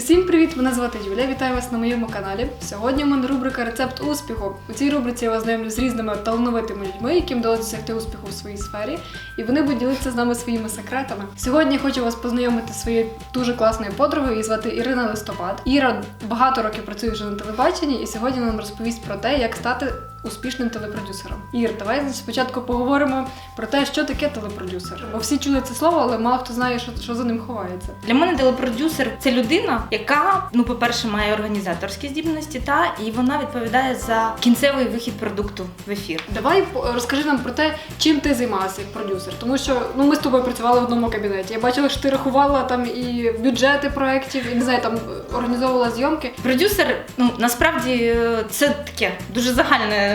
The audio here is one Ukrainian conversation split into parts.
Усім привіт! Мене звати Юля. Вітаю вас на моєму каналі. Сьогодні у мене рубрика Рецепт успіху. У цій рубриці я вас знайомлю з різними талановитими людьми, яким вдалося досягти успіху в своїй сфері, і вони будуть ділитися з нами своїми секретами. Сьогодні я хочу вас познайомити своєю дуже класною подругою. Її звати Ірина Листопад. Іра багато років працює вже на телебаченні, і сьогодні нам розповість про те, як стати успішним телепродюсером. Ір, давай спочатку поговоримо про те, що таке телепродюсер. Бо всі чули це слово, але мало хто знає, що, що за ним ховається. Для мене телепродюсер це людина, яка, ну, по-перше, має організаторські здібності, та і вона відповідає за кінцевий вихід продукту в ефір. Давай розкажи нам про те, чим ти займалася як продюсер. Тому що ну ми з тобою працювали в одному кабінеті. Я бачила, що ти рахувала там і бюджети проєктів, і не знаю, там організовувала зйомки. Продюсер, ну насправді е, це таке дуже загальна е,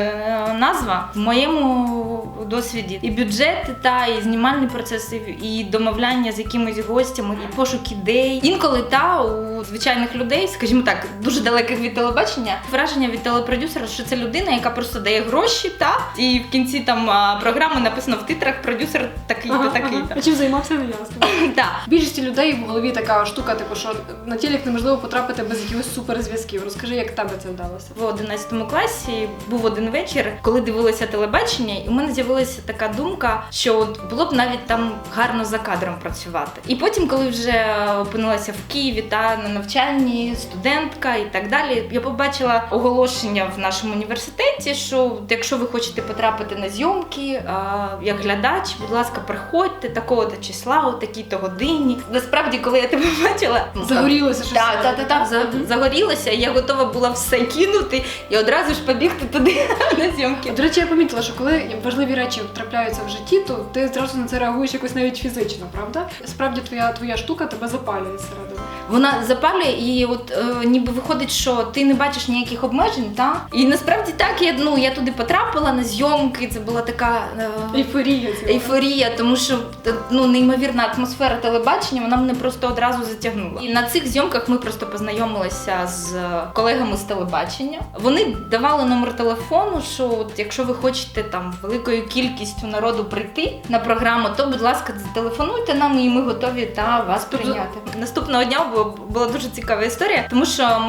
назва. В моєму досвіді і бюджети, та і знімальний процес, і- домовляння з якимись гостями, і пошук ідей. Інколи та у звичайних людей, скажімо так, дуже далеких від телебачення, враження від телепродюсера, що це людина, яка просто дає гроші, та і в кінці там програми написано в титрах продюсер такий-то, Ага, такий-то. ага. А чим займався, не ясно. Так. Більшості людей в голові така штука, типу, що на телек неможливо потрапити без якихось суперзв'язків. Розкажи, як тебе це вдалося. В 11 класі був один вечір, коли дивилася телебачення, і у мене з'явилася така думка, що от було б навіть там гарно за кадром працювати. І потім, коли вже опинилася в Києві та на навчанні, студентка і так далі, я побачила оголошення в нашому університеті, що якщо ви хочете потрапити на зйомки а, як глядач, будь ласка, приходьте такого-то числа, о такій-то годині. Насправді, коли я тебе бачила, Загорілося щось. так, так, так, так, за- загорілася, і я готова була все кинути і одразу ж побігти туди на зйомки. До речі, я помітила, що коли важливі речі трапляються в житті, то ти зразу на це реагуєш якось навіть фізично, правда? Справді твоя твоя штука тебе запалює зсередини. Вона запалює, і от е, ніби виходить, що ти не бачиш ніяких обмежень, та і насправді так я ну я туди потрапила на зйомки. Це була така е, Ейфорія ейфорія, тому що е, ну неймовірна атмосфера телебачення, вона мене просто одразу затягнула. І на цих зйомках ми просто познайомилися з колегами з телебачення. Вони давали номер телефону, що от якщо ви хочете там великою кількістю народу прийти на програму, то будь ласка, зателефонуйте нам, і ми готові та вас прийняти. Наступного дня було- була дуже цікава історія, тому що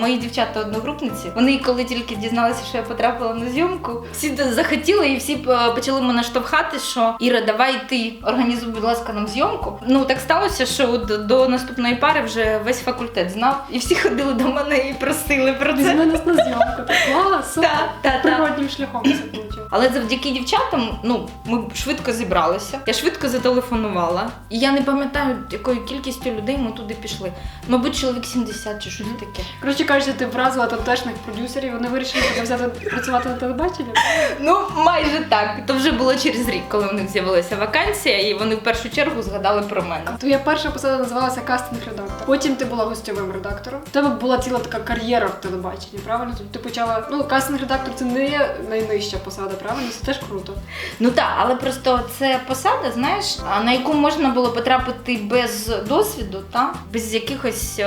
мої дівчата одногрупниці, вони коли тільки дізналися, що я потрапила на зйомку, всі захотіли і всі е, почали мене штовхати, що Іра, давай ти організуй, будь ласка, нам зйомку. Ну так сталося, що до наступної пари вже весь факультет знав, і всі ходили до мене і просили про це. Візьми нас на зйомку. Так, клас. Природнім шляхом це вийшло. Але завдяки дівчатам, ну ми швидко зібралися. Я швидко зателефонувала. І я не пам'ятаю, якою кількістю людей ми туди пішли. Мабуть, чоловік 70 чи щось таке. Коротше кажучи, ти вразила тамтешніх продюсерів, вони вирішили тебе взяти працювати на телебаченні. Ну, майже так. То вже було через рік, коли в них з'явилася вакансія, і вони в першу чергу згадали про мене. Твоя перша посада називалася кастинг-редактор. Потім ти була гостьовим редактором. У тебе була ціла така кар'єра в телебаченні, правильно? Тобто ти почала. Ну, кастинг-редактор це не найнижча посада, правильно? Це теж круто. Ну так, але просто це посада, знаєш, на яку можна було потрапити без досвіду, та без якихось.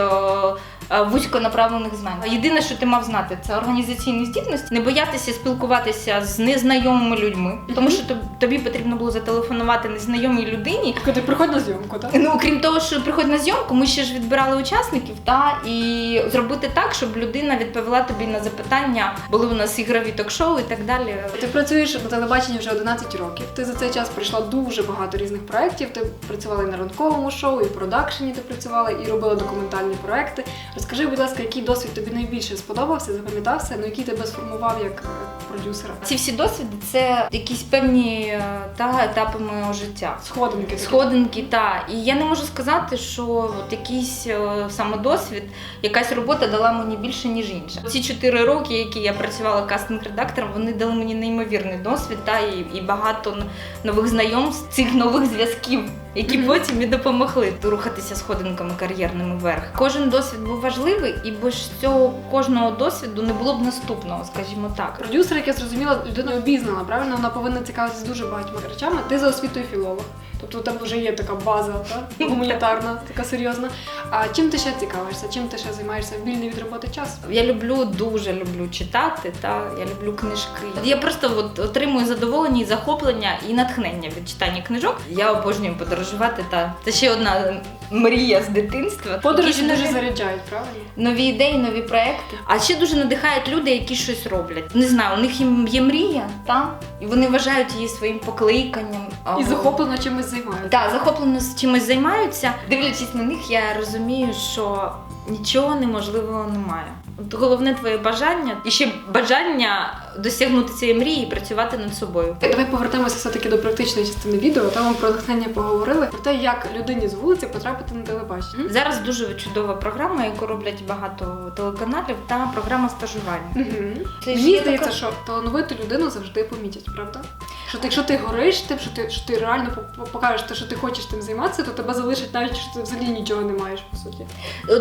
Вузьконаправлених знань. Єдине, що ти мав знати, це організаційні здібності, не боятися спілкуватися з незнайомими людьми, тому що тоб- тобі потрібно було зателефонувати незнайомій людині. Коли ти приходь на зйомку, так? Ну крім того, що приходить на зйомку, ми ще ж відбирали учасників, та і зробити так, щоб людина відповіла тобі на запитання. Були у нас ігрові ток-шоу і так далі. Ти працюєш на телебаченні вже 11 років. Ти за цей час пройшла дуже багато різних проєктів. Ти працювала і на ранковому шоу, і в продакшені ти працювала, і робила документальні проекти. Розкажи, будь ласка, який досвід тобі найбільше сподобався, запам'ятався, ну який тебе сформував як е, продюсера? Ці всі досвіди це якісь певні е, та етапи моєго життя. Сходинки. Сходинки, та і я не можу сказати, що от якийсь е, саме досвід, якась робота дала мені більше ніж інша. Ці чотири роки, які я працювала кастинг-редактором, вони дали мені неймовірний досвід, та і, і багато нових знайомств, цих нових зв'язків, які потім і допомогли рухатися сходинками кар'єрними вверх. Кожен досвід був важливий, і без цього кожного досвіду не було б наступного, скажімо так. Продюсер, як я зрозуміла, людина обізнана, правильно? Вона повинна цікавитися дуже багатьма речами. Ти за освітою філолог. Тобто у тебе вже є така база, та? гуманітарна, така серйозна. А чим ти ще цікавишся? Чим ти ще займаєшся в вільний від роботи час? Я люблю дуже люблю читати, та я люблю книжки. Я просто от отримую задоволення і захоплення і натхнення від читання книжок. Я обожнюю подорожувати. Та це ще одна мрія з дитинства. Подорожі дуже заряджають, правильно? нові ідеї, нові проекти. А ще дуже надихають люди, які щось роблять. Не знаю, у них є мрія, та? і вони вважають її своїм покликанням. І захоплено чимось займаються. Так, захоплено чимось займаються. Дивлячись на них, я розумію, що нічого неможливого немає. От головне твоє бажання і ще бажання досягнути цієї мрії і працювати над собою. Давай повернемося все-таки до практичної частини відео. Там ми про натхнення поговорили про те, як людині з вулиці потрапити на телебачення. Зараз дуже чудова програма, яку роблять багато телеканалів, та програма стажування. Угу. Мені здається, що талановиту людину завжди помітять, правда? Що ти, якщо ти гориш тим, що ти, що ти реально по- по- покажеш те, що ти хочеш тим займатися, то тебе залишить навіть, що ти взагалі нічого не маєш, по суті.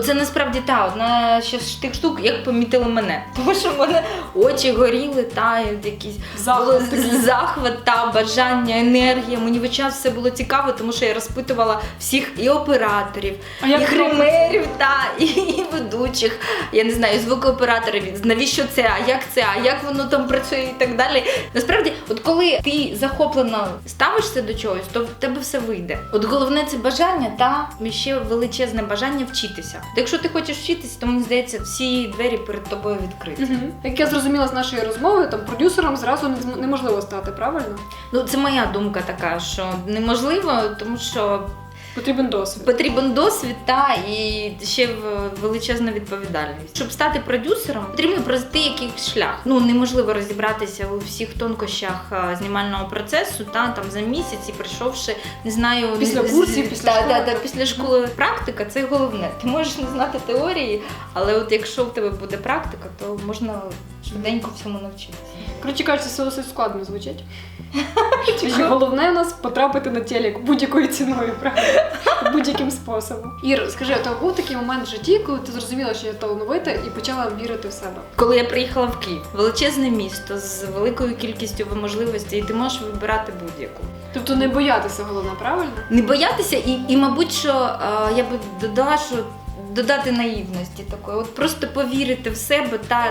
Це насправді та одна ще з тих штук, як помітили мене. Тому що в мене очі горіли, та якісь Захват захват, та бажання, енергія. Мені весь час все було цікаво, тому що я розпитувала всіх і операторів, А і гримерів, та і, і ведучих. Я не знаю, звукооператорів. Навіщо це? А як це? А як воно там працює і так далі. Насправді, от коли ти захоплено ставишся до чогось, то в тебе все вийде. От головне це бажання та ще величезне бажання вчитися. Та якщо ти хочеш вчитися, то мені здається, всі двері перед тобою відкриті. Угу. Як я зрозуміла з нашої розмови, там продюсером зразу неможливо стати, правильно? Ну це моя думка така, що неможливо, тому що Потрібен досвід. Потрібен досвід та і ще величезна відповідальність. Щоб стати продюсером, потрібно пройти якийсь шлях. Ну неможливо розібратися у всіх тонкощах знімального процесу, та там за місяць і прийшовши, не знаю, Після курсів, після та, школи. та, та, після школи. Практика це головне. Ти можеш не знати теорії, але от якщо в тебе буде практика, то можна швиденько всьому навчитися. Коротше кажучи, це досить складно звучить. Тільки головне у нас потрапити на телек будь-якою ціною, правильно? Будь-яким способом. Ір, скажи, а то був такий момент в житті, коли ти зрозуміла, що я талановита, і почала вірити в себе. Коли я приїхала в Київ, величезне місто з великою кількістю можливостей, і ти можеш вибирати будь-яку. Тобто не боятися головне, правильно? Не боятися, і, і мабуть, що е, я би додала, що додати наївності такої, от просто повірити в себе та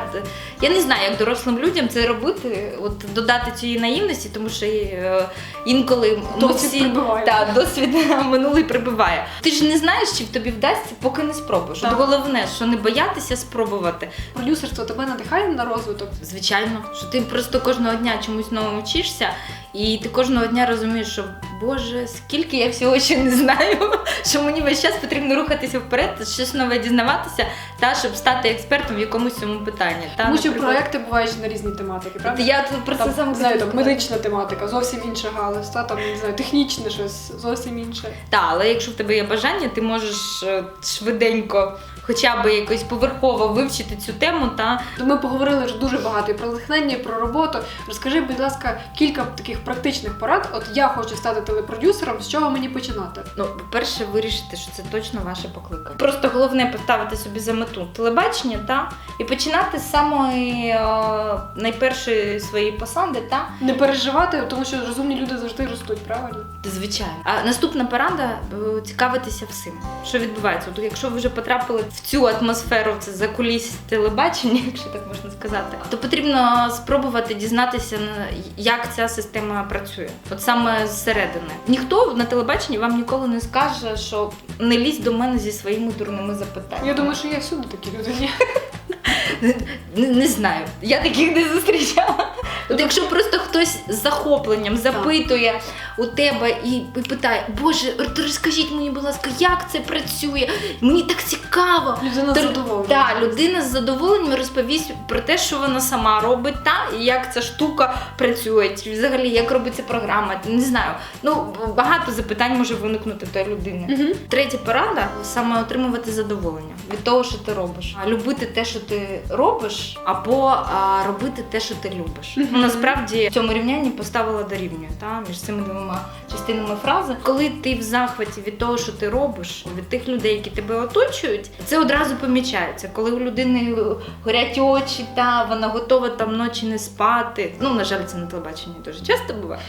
я не знаю, як дорослим людям це робити, от додати цієї наївності, тому що е, інколи Досвід всі та досвід минулий прибиває. Ти ж не знаєш, чи в тобі вдасться, поки не спробуєш. От головне, що не боятися спробувати. Продюсерство тебе надихає на розвиток. Звичайно, що ти просто кожного дня чомусь новому вчишся, і ти кожного дня розумієш, що Боже, скільки я всього ще не знаю, що мені весь час потрібно рухатися вперед, щось нове дізнаватися, та щоб стати експертом в якомусь цьому питанні. Та, Тому що наприклад, проекти бувають на різні тематики, правда? Я тут про це саме знаю, сказати. медична тематика, зовсім інша галузь, та там не знаю, технічне щось зовсім інше. Та, але якщо в тебе є бажання, ти можеш е, швиденько, хоча б якось поверхово вивчити цю тему та ми поговорили вже дуже багато і про натхнення, і про роботу. Розкажи, будь ласка, кілька таких практичних порад. От я хочу стати телепродюсером, з чого мені починати? Ну, по-перше, вирішити, що це точно ваше покликання. Просто головне поставити собі за мету телебачення та і починати з самої найпершої своєї посади, та Не переживати, тому що розумні люди завжди ростуть, правильно? звичайно. А наступна порада е, цікавитися всім, що відбувається. От якщо ви вже потрапили в цю атмосферу, це за куліс телебачення, якщо так можна сказати, то потрібно спробувати дізнатися, як ця система працює. От саме зсередини. Ніхто на телебаченні вам ніколи не скаже, що не лізь до мене зі своїми дурними запитаннями. Я думаю, що є всюди такі людині. Не знаю, я таких не зустрічала. От якщо просто хтось з захопленням запитує у тебе і, і питає, Боже, розкажіть мені, будь ласка, як це працює? Мені так цікаво. Людина То- задоволена. Так, людина з задоволенням розповість про те, що вона сама робить, та і як ця штука працює, взагалі як робиться програма. Не знаю. Ну багато запитань може виникнути тої людини. Мгм. Третя порада саме отримувати задоволення від того, що ти робиш. Любити те, що ти робиш, або а, робити те, що ти любиш. Мгм. Насправді в цьому рівнянні поставила дорівнює та між цими двома частинами фрази. Коли ти в захваті від того, що ти робиш, від тих людей, які тебе оточують, це одразу помічається. Коли у людини горять очі, та вона готова там ночі не спати. Ну на жаль, це на телебаченні дуже часто буває.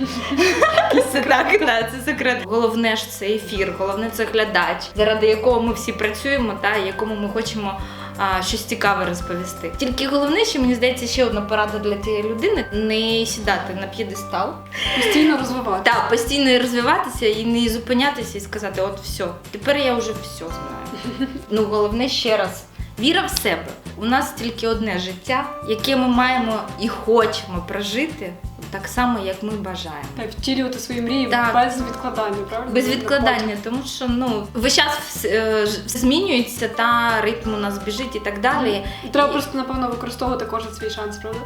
Це так, це секрет. Головне ж це ефір, головне це глядач, заради якого ми всі працюємо, та якому ми хочемо а, щось цікаве розповісти. Тільки головне, що мені здається, ще одна порада для тієї людини не сідати на п'єдестал. Постійно розвивати. Так, постійно розвиватися і не зупинятися і сказати, от все, тепер я вже все знаю. Ну головне ще раз. Віра в себе. У нас тільки одне життя, яке ми маємо і хочемо прожити так само, як ми бажаємо. Так, втілювати свої мрії Так. без відкладання, правильно? Без відкладання, тому що ну весь час все, змінюється, та ритм у нас біжить і так далі. І Треба просто, напевно, використовувати кожен свій шанс, правда?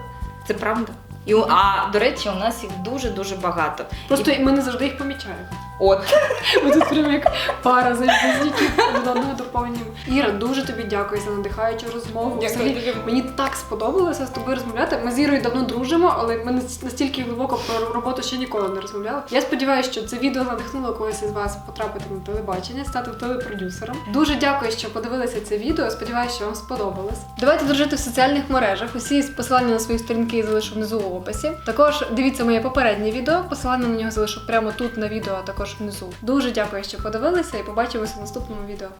Це правда. І, у- а до речі, у нас їх дуже дуже багато. Просто ми не завжди їх помічаємо. От Ми тут прямо як пара завжди один одного доповнюємо. Іра, дуже тобі дякую за надихаючу розмову. Взагалі, мені так сподобалося з тобою розмовляти. Ми з Ірою давно дружимо, але ми настільки глибоко про роботу ще ніколи не розмовляли. Я сподіваюся, що це відео надихнуло когось із вас потрапити на телебачення, стати телепродюсером. Дуже дякую, що подивилися це відео. Сподіваюся, що вам сподобалось. Давайте дружити в соціальних мережах. Усі посилання на свої сторінки я залишу внизу в описі. Також дивіться моє попереднє відео. Посилання на нього залишу прямо тут на відео, а також внизу. Дуже дякую, що подивилися, і побачимося в наступному відео.